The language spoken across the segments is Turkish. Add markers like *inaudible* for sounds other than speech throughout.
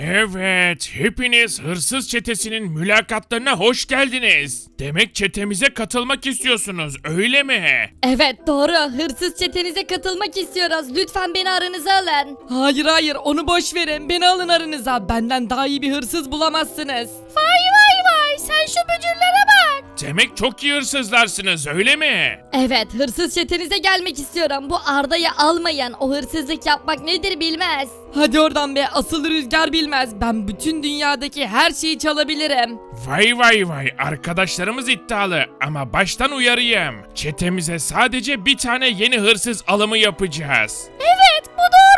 Evet, hepiniz hırsız çetesinin mülakatlarına hoş geldiniz. Demek çetemize katılmak istiyorsunuz, öyle mi? Evet doğru hırsız çetenize katılmak istiyoruz. Lütfen beni aranıza alın. Hayır hayır onu boş verin. Beni alın aranıza. Benden daha iyi bir hırsız bulamazsınız. Vay vay vay sen şu bücürlere bak. Demek çok iyi hırsızlarsınız, öyle mi? Evet hırsız çetenize gelmek istiyorum. Bu Arda'yı almayın. O hırsızlık yapmak nedir bilmez. Hadi oradan be asıl rüzgar bilmez. Ben bütün dünyadaki her şeyi çalabilirim. Vay vay vay, arkadaşlarımız iddialı ama baştan uyarayım. Çetemize sadece bir tane yeni hırsız alımı yapacağız. Evet bu doğru.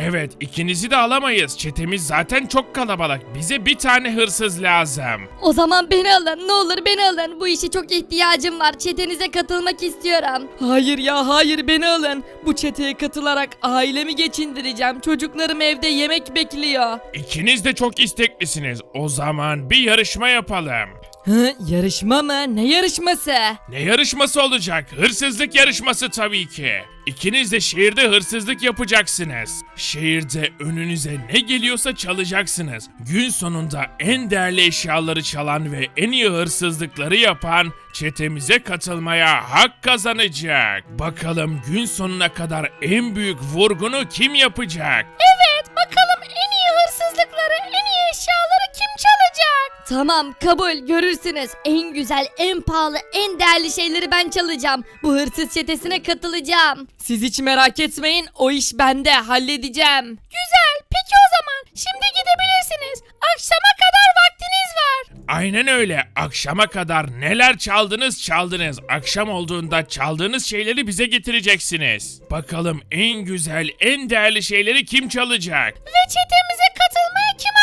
Evet, ikinizi de alamayız. Çetemiz zaten çok kalabalık. Bize bir tane hırsız lazım. O zaman beni alın. Ne olur beni alın. Bu işe çok ihtiyacım var. Çetenize katılmak istiyorum. Hayır ya hayır beni alın. Bu çeteye katılarak ailemi geçindireceğim. Çocuklarım evde yemek bekliyor. İkiniz de çok isteklisiniz. O zaman bir yarışma yapalım. Hı, yarışma mı? Ne yarışması? Ne yarışması olacak? Hırsızlık yarışması tabii ki. İkiniz de şehirde hırsızlık yapacaksınız. Şehirde önünüze ne geliyorsa çalacaksınız. Gün sonunda en değerli eşyaları çalan ve en iyi hırsızlıkları yapan çetemize katılmaya hak kazanacak. Bakalım gün sonuna kadar en büyük vurgunu kim yapacak? Evet Tamam kabul görürsünüz. En güzel, en pahalı, en değerli şeyleri ben çalacağım. Bu hırsız çetesine katılacağım. Siz hiç merak etmeyin o iş bende halledeceğim. Güzel peki o zaman şimdi gidebilirsiniz. Akşama kadar vaktiniz var. Aynen öyle. Akşama kadar neler çaldınız çaldınız. Akşam olduğunda çaldığınız şeyleri bize getireceksiniz. Bakalım en güzel, en değerli şeyleri kim çalacak? Ve çetemize katılmaya kim?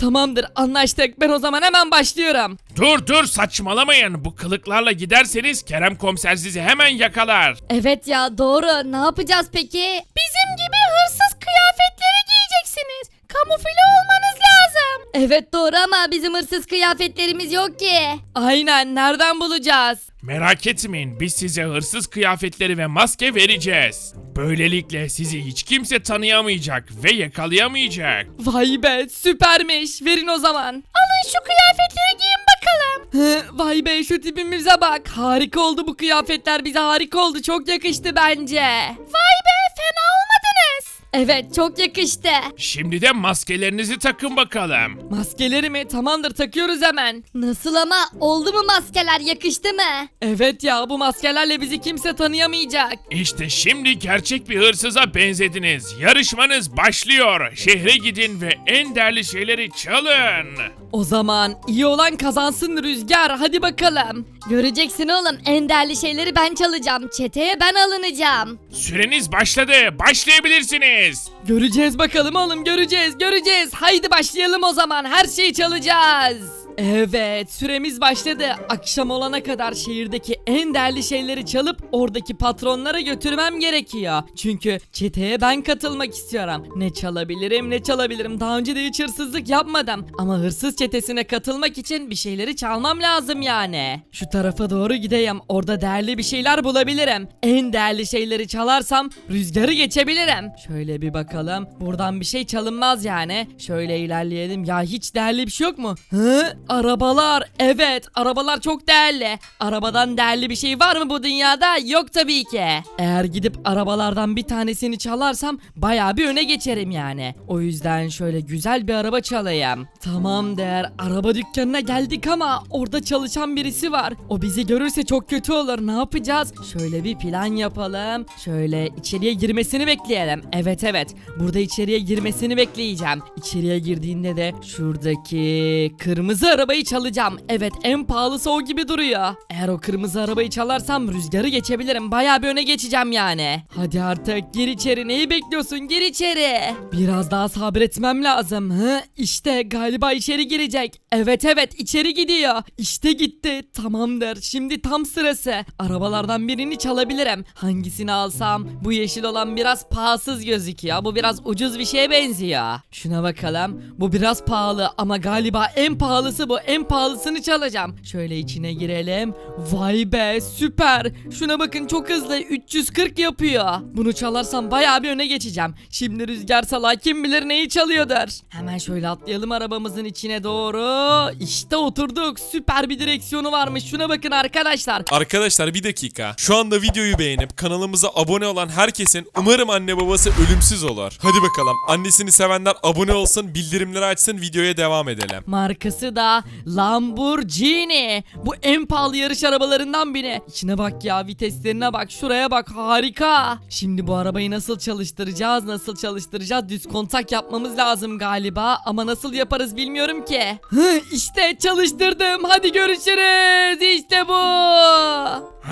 Tamamdır anlaştık ben o zaman hemen başlıyorum. Dur dur saçmalamayın. Bu kılıklarla giderseniz Kerem komiser sizi hemen yakalar. Evet ya doğru ne yapacağız peki? Bizim gibi hırsız kıyafetleri giyeceksiniz. Kamufle olmanız lazım. Evet doğru ama bizim hırsız kıyafetlerimiz yok ki. Aynen nereden bulacağız? Merak etmeyin biz size hırsız kıyafetleri ve maske vereceğiz. Böylelikle sizi hiç kimse tanıyamayacak ve yakalayamayacak. Vay be süpermiş verin o zaman. Alın şu kıyafetleri giyin bakalım. Vay be şu tipimize bak harika oldu bu kıyafetler bize harika oldu çok yakıştı bence. Vay be fena olmadınız. Evet çok yakıştı. Şimdi de maskelerinizi takın bakalım. Maskeleri mi tamamdır takıyoruz hemen. Nasıl ama oldu mu maskeler yakıştı mı? Evet ya bu maskelerle bizi kimse tanıyamayacak. İşte şimdi gerçek bir hırsıza benzediniz. Yarışmanız başlıyor. Şehre gidin ve en değerli şeyleri çalın. O zaman iyi olan kazansın Rüzgar hadi bakalım. Göreceksin oğlum en değerli şeyleri ben çalacağım. Çeteye ben alınacağım. Süreniz başladı. Başlayabilirsiniz. Göreceğiz bakalım oğlum göreceğiz göreceğiz. Haydi başlayalım o zaman her şeyi çalacağız. Evet süremiz başladı. Akşam olana kadar şehirdeki en değerli şeyleri çalıp oradaki patronlara götürmem gerekiyor. Çünkü çeteye ben katılmak istiyorum. Ne çalabilirim ne çalabilirim. Daha önce de hiç hırsızlık yapmadım. Ama hırsız çetesine katılmak için bir şeyleri çalmam lazım yani. Şu tarafa doğru gideyim. Orada değerli bir şeyler bulabilirim. En değerli şeyleri çalarsam rüzgarı geçebilirim. Şöyle bir bakalım. Buradan bir şey çalınmaz yani. Şöyle ilerleyelim. Ya hiç değerli bir şey yok mu? Hı? Arabalar. Evet, arabalar çok değerli. Arabadan değerli bir şey var mı bu dünyada? Yok tabii ki. Eğer gidip arabalardan bir tanesini çalarsam bayağı bir öne geçerim yani. O yüzden şöyle güzel bir araba çalayım. Tamam der. Araba dükkanına geldik ama orada çalışan birisi var. O bizi görürse çok kötü olur. Ne yapacağız? Şöyle bir plan yapalım. Şöyle içeriye girmesini bekleyelim. Evet evet. Burada içeriye girmesini bekleyeceğim. İçeriye girdiğinde de şuradaki kırmızı arabayı çalacağım. Evet en pahalısı o gibi duruyor. Eğer o kırmızı arabayı çalarsam rüzgarı geçebilirim. Bayağı bir öne geçeceğim yani. Hadi artık gir içeri. Neyi bekliyorsun? Gir içeri. Biraz daha sabretmem lazım. Hı? İşte galiba içeri girecek. Evet evet içeri gidiyor. İşte gitti. Tamamdır. Şimdi tam sırası. Arabalardan birini çalabilirim. Hangisini alsam? Bu yeşil olan biraz pahalısız gözüküyor. Bu biraz ucuz bir şeye benziyor. Şuna bakalım. Bu biraz pahalı ama galiba en pahalısı bu. En pahalısını çalacağım. Şöyle içine girelim. Vay be süper. Şuna bakın çok hızlı. 340 yapıyor. Bunu çalarsam bayağı bir öne geçeceğim. Şimdi Rüzgar Sala kim bilir neyi çalıyordur. Hemen şöyle atlayalım arabamızın içine doğru. İşte oturduk. Süper bir direksiyonu varmış. Şuna bakın arkadaşlar. Arkadaşlar bir dakika. Şu anda videoyu beğenip kanalımıza abone olan herkesin umarım anne babası ölümsüz olur. Hadi bakalım. Annesini sevenler abone olsun, bildirimleri açsın, videoya devam edelim. Markası da Lamborghini. Bu en pahalı yarış arabalarından biri. İçine bak ya viteslerine bak şuraya bak harika. Şimdi bu arabayı nasıl çalıştıracağız nasıl çalıştıracağız düz kontak yapmamız lazım galiba ama nasıl yaparız bilmiyorum ki. Hı, işte çalıştırdım hadi görüşürüz işte bu.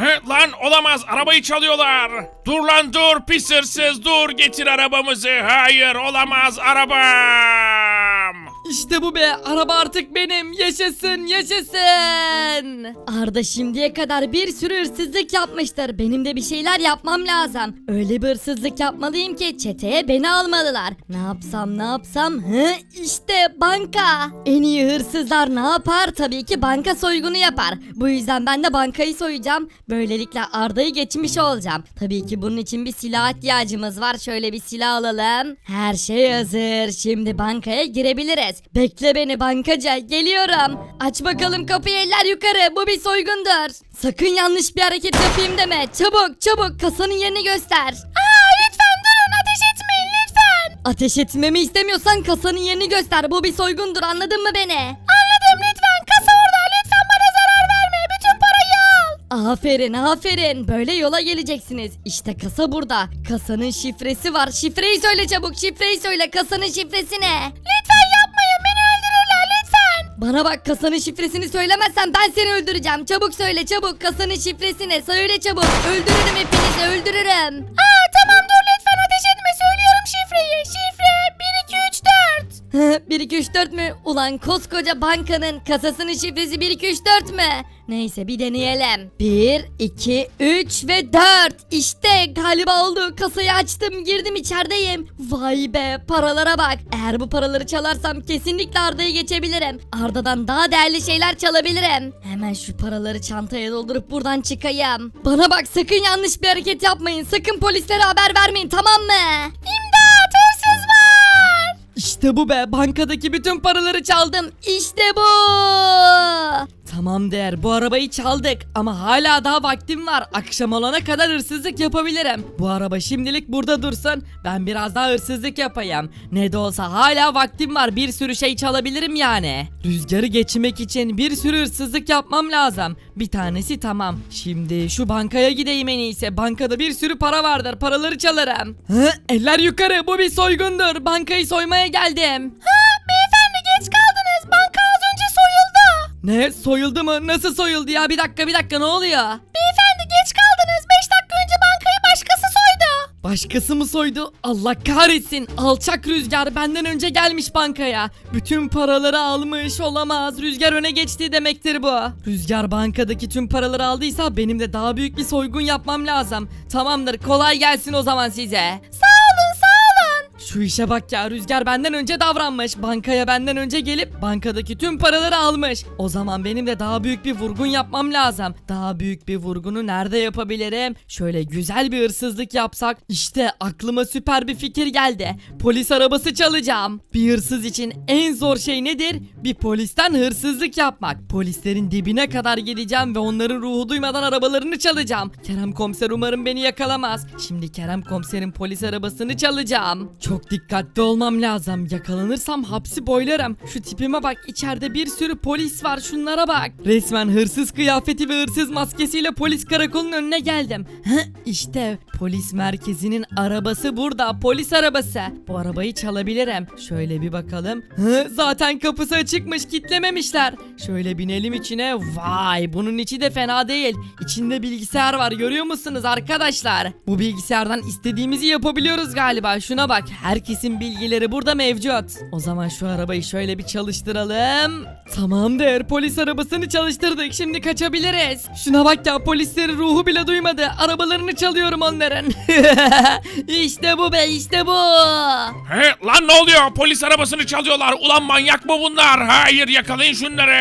He, lan olamaz arabayı çalıyorlar. Dur lan dur pis hırsız dur getir arabamızı. Hayır olamaz arabam. İşte bu be araba artık benim yaşasın yaşasın. Arda şimdiye kadar bir sürü hırsızlık yapmıştır. Benim de bir şeyler yapmam lazım. Öyle bir hırsızlık yapmalıyım ki çeteye beni almalılar. Ne yapsam ne yapsam? Hı işte banka. En iyi hırsızlar ne yapar? Tabii ki banka soygunu yapar. Bu yüzden ben de bankayı soyacağım. Böylelikle Arda'yı geçmiş olacağım. Tabii ki bunun için bir silah ihtiyacımız var. Şöyle bir silah alalım. Her şey hazır. Şimdi bankaya girebiliriz. Bekle beni bankacı. Geliyorum. Aç bakalım kapıyı eller yukarı. Bu bir soygundur. Sakın yanlış bir hareket yapayım deme. Çabuk çabuk kasanın yerini göster. Aa lütfen durun ateş etmeyin lütfen. Ateş etmemi istemiyorsan kasanın yerini göster. Bu bir soygundur anladın mı beni? Anladım lütfen kasa orada lütfen bana zarar verme. Bütün parayı al. Aferin aferin böyle yola geleceksiniz. İşte kasa burada. Kasanın şifresi var. Şifreyi söyle çabuk şifreyi söyle kasanın şifresi ne? Bana bak kasanın şifresini söylemezsen ben seni öldüreceğim. Çabuk söyle çabuk kasanın şifresi ne? Söyle çabuk. Öldürürüm hepinizi öldürürüm. 1 2 3 4 mü? Ulan koskoca bankanın kasasının şifresi 1 2 3 4 mü? Neyse bir deneyelim. 1 2 3 ve 4. İşte galiba oldu. Kasayı açtım, girdim içerideyim. Vay be, paralara bak. Eğer bu paraları çalarsam kesinlikle Arda'yı geçebilirim. Arda'dan daha değerli şeyler çalabilirim. Hemen şu paraları çantaya doldurup buradan çıkayım. Bana bak sakın yanlış bir hareket yapmayın. Sakın polislere haber vermeyin tamam mı? İmdat. İşte bu be bankadaki bütün paraları çaldım. İşte bu. Tamam der bu arabayı çaldık ama hala daha vaktim var. Akşam olana kadar hırsızlık yapabilirim. Bu araba şimdilik burada dursun. Ben biraz daha hırsızlık yapayım. Ne de olsa hala vaktim var. Bir sürü şey çalabilirim yani. Rüzgarı geçmek için bir sürü hırsızlık yapmam lazım. Bir tanesi tamam. Şimdi şu bankaya gideyim en iyisi. Bankada bir sürü para vardır. Paraları çalarım. Hı? Eller yukarı. Bu bir soygundur. Bankayı soymaya geldim. Beyefendi Ne? Soyuldu mu? Nasıl soyuldu ya? Bir dakika bir dakika ne oluyor? Beyefendi geç kaldınız. 5 dakika önce bankayı başkası soydu. Başkası mı soydu? Allah kahretsin. Alçak Rüzgar benden önce gelmiş bankaya. Bütün paraları almış olamaz. Rüzgar öne geçti demektir bu. Rüzgar bankadaki tüm paraları aldıysa benim de daha büyük bir soygun yapmam lazım. Tamamdır kolay gelsin o zaman size. Sağ. Şu işe bak ya Rüzgar benden önce davranmış. Bankaya benden önce gelip bankadaki tüm paraları almış. O zaman benim de daha büyük bir vurgun yapmam lazım. Daha büyük bir vurgunu nerede yapabilirim? Şöyle güzel bir hırsızlık yapsak. İşte aklıma süper bir fikir geldi. Polis arabası çalacağım. Bir hırsız için en zor şey nedir? Bir polisten hırsızlık yapmak. Polislerin dibine kadar gideceğim ve onların ruhu duymadan arabalarını çalacağım. Kerem komiser umarım beni yakalamaz. Şimdi Kerem komiserin polis arabasını çalacağım. Çok dikkatli olmam lazım. Yakalanırsam hapsi boylarım. Şu tipime bak içeride bir sürü polis var şunlara bak. Resmen hırsız kıyafeti ve hırsız maskesiyle polis karakolunun önüne geldim. İşte polis merkezinin arabası burada. Polis arabası. Bu arabayı çalabilirim. Şöyle bir bakalım. Zaten kapısı açıkmış kitlememişler. Şöyle binelim içine. Vay bunun içi de fena değil. İçinde bilgisayar var görüyor musunuz arkadaşlar? Bu bilgisayardan istediğimizi yapabiliyoruz galiba. Şuna bak Herkesin bilgileri burada mevcut. O zaman şu arabayı şöyle bir çalıştıralım. Tamamdır polis arabasını çalıştırdık şimdi kaçabiliriz. Şuna bak ya polislerin ruhu bile duymadı. Arabalarını çalıyorum onların. *laughs* işte bu be işte bu. He, lan ne oluyor? Polis arabasını çalıyorlar. Ulan manyak mı bunlar? Hayır yakalayın şunları.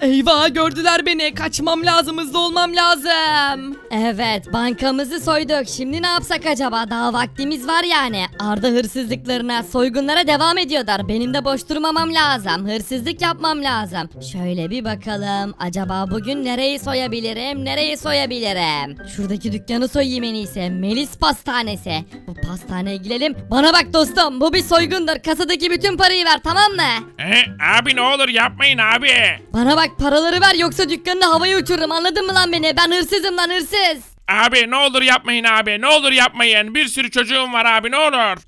Eyvah gördüler beni kaçmam lazım hızlı olmam lazım. Evet bankamızı soyduk. Şimdi ne yapsak acaba? Daha vaktimiz var yani. Arda hırsızlıklarına, soygunlara devam ediyorlar. Benim de boş durmamam lazım. Hırsızlık yapmam lazım. Şöyle bir bakalım. Acaba bugün nereyi soyabilirim? Nereyi soyabilirim? Şuradaki dükkanı soyayım en iyisi. Melis Pastanesi. Bu pastaneye gidelim. Bana bak dostum bu bir soygundur. Kasadaki bütün parayı ver tamam mı? He, abi ne olur yapmayın abi. Bana bak paraları ver yoksa dükkanını havaya uçururum anladın mı lan beni? Ben hırsızım lan hırsız. Abi ne olur yapmayın abi. Ne olur yapmayın. Bir sürü çocuğum var abi ne olur.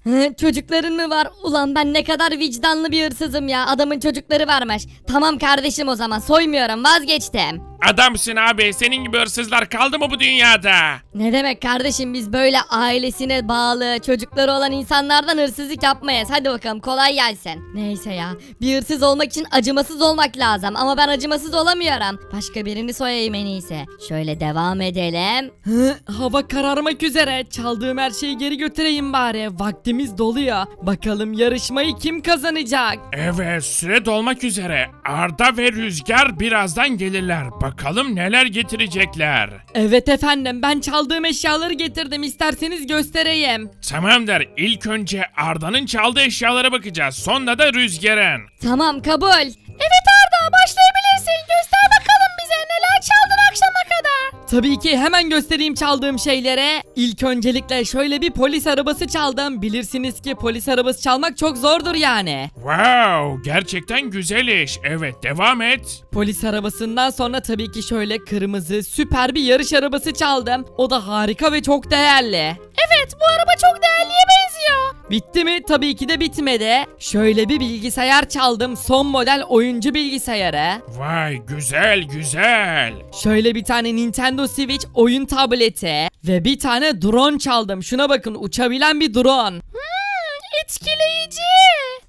Çocukların mı var? Ulan ben ne kadar vicdanlı bir hırsızım ya. Adamın çocukları varmış. Tamam kardeşim o zaman soymuyorum vazgeçtim. Adamsın abi. Senin gibi hırsızlar kaldı mı bu dünyada? Ne demek kardeşim biz böyle ailesine bağlı çocukları olan insanlardan hırsızlık yapmayız. Hadi bakalım kolay gelsin. Neyse ya bir hırsız olmak için acımasız olmak lazım ama ben acımasız olamıyorum. Başka birini soyayım en iyisi. Şöyle devam edelim. Hı, hava kararmak üzere. Çaldığım her şeyi geri götüreyim bari. Vaktimiz doluyor. Bakalım yarışmayı kim kazanacak? Evet süre dolmak üzere. Arda ve Rüzgar birazdan gelirler. Bakalım neler getirecekler. Evet efendim ben çaldığım eşyaları getirdim isterseniz göstereyim. Tamamdır. İlk önce Arda'nın çaldığı eşyalara bakacağız. Sonra da Rüzgar'ın. Tamam kabul. Evet Arda başlayabilirsin. Göster bakalım bize neler çaldın akşama kadar. Tabii ki hemen göstereyim çaldığım şeylere. İlk öncelikle şöyle bir polis arabası çaldım. Bilirsiniz ki polis arabası çalmak çok zordur yani. Wow, gerçekten güzel iş. Evet, devam et. Polis arabasından sonra tabii ki şöyle kırmızı süper bir yarış arabası çaldım. O da harika ve çok değerli. Evet bu araba çok değerliye benziyor. Bitti mi? Tabii ki de bitmedi. Şöyle bir bilgisayar çaldım. Son model oyuncu bilgisayarı. Vay, güzel, güzel. Şöyle bir tane Nintendo Switch oyun tableti. Ve bir tane drone çaldım. Şuna bakın uçabilen bir drone. Etkileyici.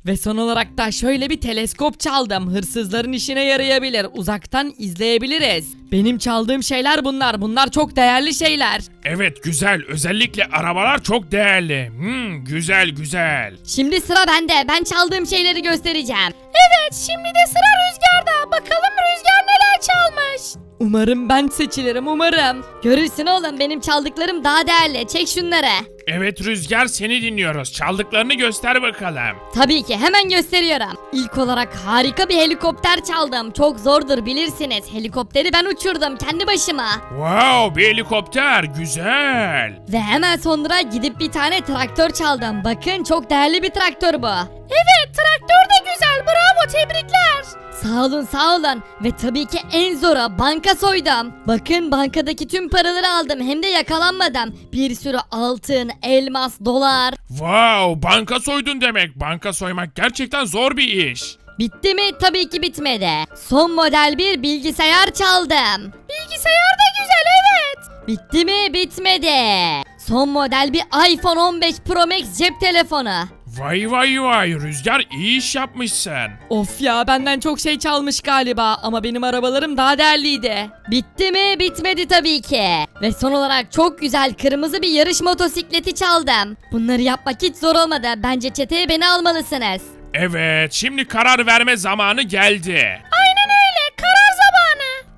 Ve son olarak da şöyle bir teleskop çaldım. Hırsızların işine yarayabilir. Uzaktan izleyebiliriz. Benim çaldığım şeyler bunlar. Bunlar çok değerli şeyler. Evet, güzel. Özellikle arabalar çok değerli. Hmm, güzel, güzel. Şimdi sıra bende. Ben çaldığım şeyleri göstereceğim. Evet şimdi de sıra Rüzgar'da. Bakalım Rüzgar neler çalmış. Umarım ben seçilirim umarım. Görürsün oğlum benim çaldıklarım daha değerli. Çek şunları. Evet Rüzgar, seni dinliyoruz. Çaldıklarını göster bakalım. Tabii ki hemen gösteriyorum. İlk olarak harika bir helikopter çaldım. Çok zordur bilirsiniz. Helikopteri ben uçurdum kendi başıma. Wow, bir helikopter. Güzel. Ve hemen sonra gidip bir tane traktör çaldım. Bakın çok değerli bir traktör bu. Evet traktör de güzel bravo tebrikler. Sağ olun sağ olun. Ve tabii ki en zoru banka soydum. Bakın bankadaki tüm paraları aldım hem de yakalanmadım. Bir sürü altın, elmas, dolar. Wow, banka soydun demek. Banka soymak gerçekten zor bir iş. Bitti mi? Tabii ki bitmedi. Son model bir bilgisayar çaldım. Bilgisayar da güzel evet. Bitti mi? Bitmedi. Son model bir iPhone 15 Pro Max cep telefonu. Vay vay vay, Rüzgar iyi iş yapmışsın. Of ya benden çok şey çalmış galiba ama benim arabalarım daha değerliydi. Bitti mi? Bitmedi tabii ki. Ve son olarak çok güzel kırmızı bir yarış motosikleti çaldım. Bunları yapmak hiç zor olmadı. Bence çeteye beni almalısınız. Evet, şimdi karar verme zamanı geldi.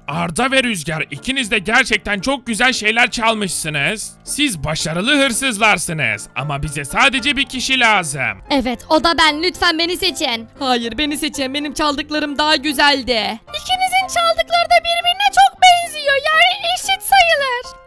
Arda ve Rüzgar ikiniz de gerçekten çok güzel şeyler çalmışsınız. Siz başarılı hırsızlarsınız ama bize sadece bir kişi lazım. Evet o da ben. Lütfen beni seçin. Hayır beni seçin benim çaldıklarım daha güzeldi. İkinizin çaldıkları da birbirine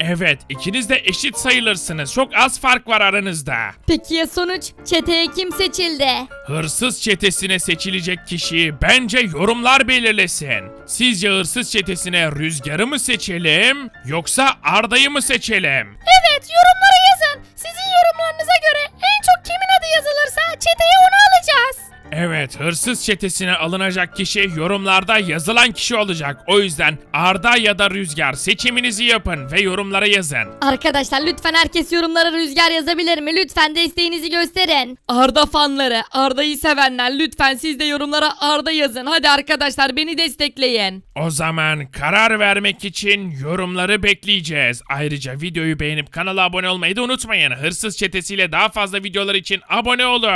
Evet, ikiniz de eşit sayılırsınız. Çok az fark var aranızda. Peki ya sonuç? Çeteye kim seçildi? Hırsız çetesine seçilecek kişiyi bence yorumlar belirlesin. Sizce hırsız çetesine Rüzgar'ı mı seçelim yoksa Arda'yı mı seçelim? Evet yorumlara yazın. Sizin yorumlarınıza göre en çok kimin adı yazılırsa çeteye onu alacağız. Evet, hırsız çetesine alınacak kişi yorumlarda yazılan kişi olacak. O yüzden Arda ya da Rüzgar seçiminizi yapın ve yorumlara yazın. Arkadaşlar lütfen herkes yorumlara rüzgar yazabilir mi? Lütfen desteğinizi gösterin. Arda fanları, Arda'yı sevenler lütfen siz de yorumlara Arda yazın. Hadi arkadaşlar beni destekleyin. O zaman karar vermek için yorumları bekleyeceğiz. Ayrıca videoyu beğenip kanala abone olmayı da unutmayın. Hırsız çetesiyle daha fazla videolar için abone olun.